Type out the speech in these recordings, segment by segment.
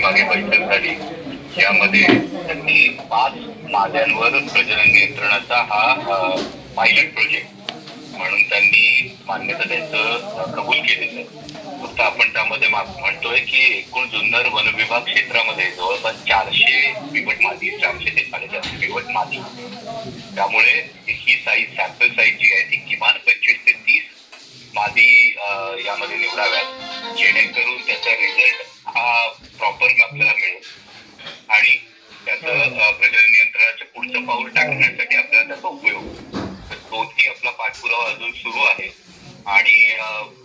मागे बैठक झाली. यामध्ये त्यांनी पाच माद्यांवर प्रजनन नियंत्रणाचा हा पायलट प्रोजेक्ट म्हणून त्यांनी मान्यता द्यायचं कबूल केलेलं आहे. फक्त आपण त्यामध्ये मा- म्हणतोय की एकूण जुन्नर वन विभाग क्षेत्रामध्ये जवळपास चारशे बिबट मादी चारशे ते साडेचारशे बिबट मादी. त्यामुळे ही साईज सॅम्पल साईज जी आहे ती किमान पंचवीस ते तीस मादी यामध्ये निवडाव्यात. जेणेकरून त्याचा रिझल्ट हा प्रॉपर आपल्याला मिळेल. आणि त्याचं प्रजन प्रजनन नियंत्रणाचं पुढचं पाऊल टाकण्यासाठी आपल्याला त्याचा उपयोग. तोही आपला पाठपुरावा अजून सुरू आहे. आणि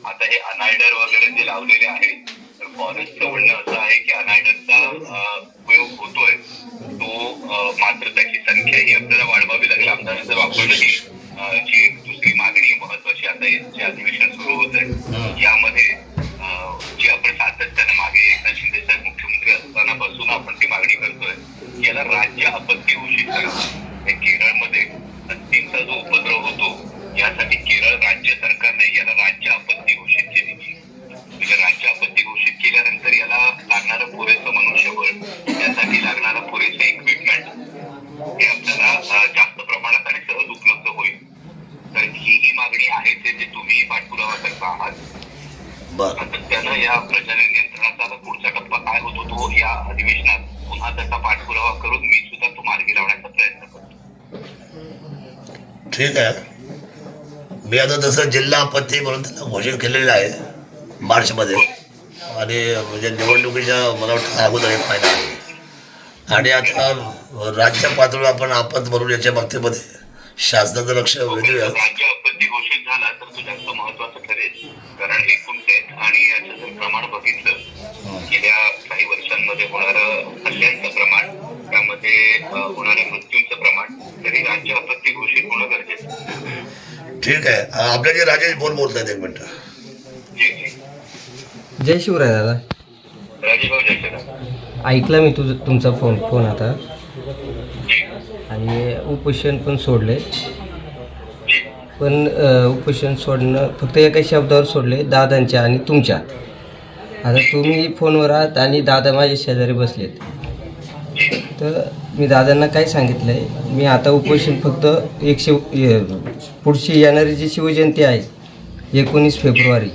आता हे अनायडर वगैरे जे लावलेले आहेत तर फॉरेस्टचं म्हणणं असं आहे की अनायडरचा उपयोग होतोय. तो मात्र त्याची संख्या ही आपल्याला वाढवावी लागेल. आमदारांचं वापरणं ही जी एक दुसरी मागणी महत्वाची आता याच्या अधिवेशन आपत्ती घोषित करा हे केरळमध्ये हत्तींचा जो उपद्रव होतो यासाठी केरळ राज्य सरकारने याला राज्य आपत्ती घोषित केली. म्हणजे राज्य आपत्ती घोषित केल्यानंतर याला लागणारं पुरेसं मनुष्यबळ त्यासाठी लागणारं पुरेसं इक्विपमेंट हे आपल्याला जास्त प्रमाणात आणि सहज उपलब्ध होईल. तर ही ही मागणी आहे ते जे तुम्ही पाठपुरावा करता आहात सातत्यानं या प्रजनन नियंत्रणाचा आता पुढचा टप्पा काय होतो तो या अधिवेशनात पुन्हा त्याचा पाठपुरावा करून मी सुद्धा तो मार्गी लावण्याचा प्रयत्न करतो ठीक आहे. मी आता तसं जिल्हा आपत्ती म्हणून त्याला घोषित केलेलं आहे मार्चमध्ये. आणि म्हणजे निवडणुकीच्या मला वाटतं अगोदर हे फायदा आहे. आणि आता राज्य पातळीवर आपण आपत म्हणून याच्या बाबतीमध्ये शासनाचं लक्ष वेधूया. राज्य आपत्ती घोषित झाला तर तो जास्त महत्वाचं ठरेल कारण एकूण डेथ आणि याचं जर प्रमाण बघितलं गेल्या काही वर्षांमध्ये होणारं हल्ल्यांचं प्रमाण त्यामध्ये होणाऱ्या मृत्यूंचं प्रमाण तरी राज्य आपत्ती घोषित होणं गरजेचं. ठीक आहे. आपले जे राजेश बोल बोलत आहेत एक मिनटं. जय शिवराय दादा. ऐकला मी तुझ तुमचा फोन फोन आता. आणि उपोषण पण सोडले. पण उपोषण सोडणं फक्त एका शब्दावर सोडले दादांच्या आणि तुमच्या. आता तुम्ही फोनवर आहात आणि दादा माझ्या शेजारी बसलेत. तर मी दादांना काय सांगितलं आहे मी आता उपोषण फक्त एक शिव पुढची येणारी जी शिवजयंती आहे एकोणीस फेब्रुवारी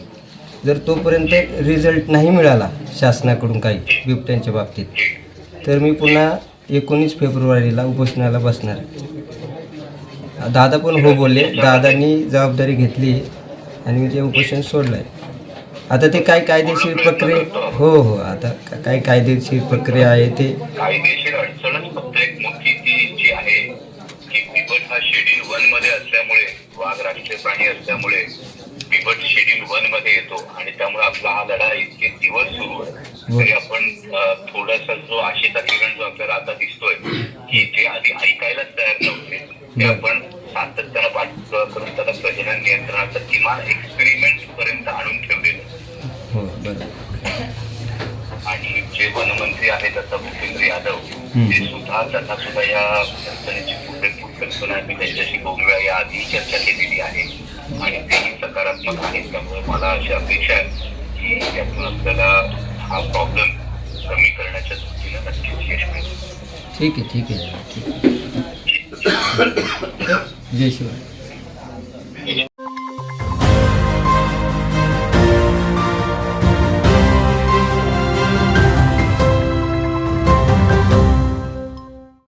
जर तोपर्यंत रिझल्ट नाही मिळाला शासनाकडून काही बिबट्यांच्या बाबतीत तर मी पुन्हा एकोणीस फेब्रुवारीला उपोषणाला बसणार आहे. दादा पण हो बोलले दादांनी जबाबदारी घेतली आणि मी ते उपोषण सोडलं आहे आता ते काय कायदेशीर प्रक्रिया हो हो आता काय कायदेशीर प्रक्रिया आहे ते कायदेशीर अडचणच फक्त एक मोठी ती जी आहे की बिबट हा शेड्यूल वनमध्ये असल्यामुळे वाघ राष्ट्रीय प्राणी असल्यामुळे बिबट शेड्यूल वनमध्ये येतो आणि त्यामुळे आपला हा लढा इतके दिवस सुरू आहे. तरी आपण थोडासा जो आशेचा किरण जो आपल्याला आता दिसतोय की जे आधी ऐकायलाच तयार नव्हते ते आपण सातत्यानं पाठपुरावा करून त्याला प्रजनन नियंत्रणाचं किमान एक्सपेरिमेंट वनमंत्री आहेत आता भूपेंद्र यादव ते सुद्धा त्यांना सुद्धा या अडचणीची पुरेपूर कल्पना आहे. मी त्यांच्याशी दोन वेळा या आधी चर्चा केलेली आहे. आणि तेही सकारात्मक आहेत. त्यामुळे मला अशी अपेक्षा आहे की यातून आपल्याला हा प्रॉब्लेम कमी करण्याच्या दृष्टीनं नक्कीच यश मिळेल. ठीक आहे ठीक आहे. आहे जय शिवराय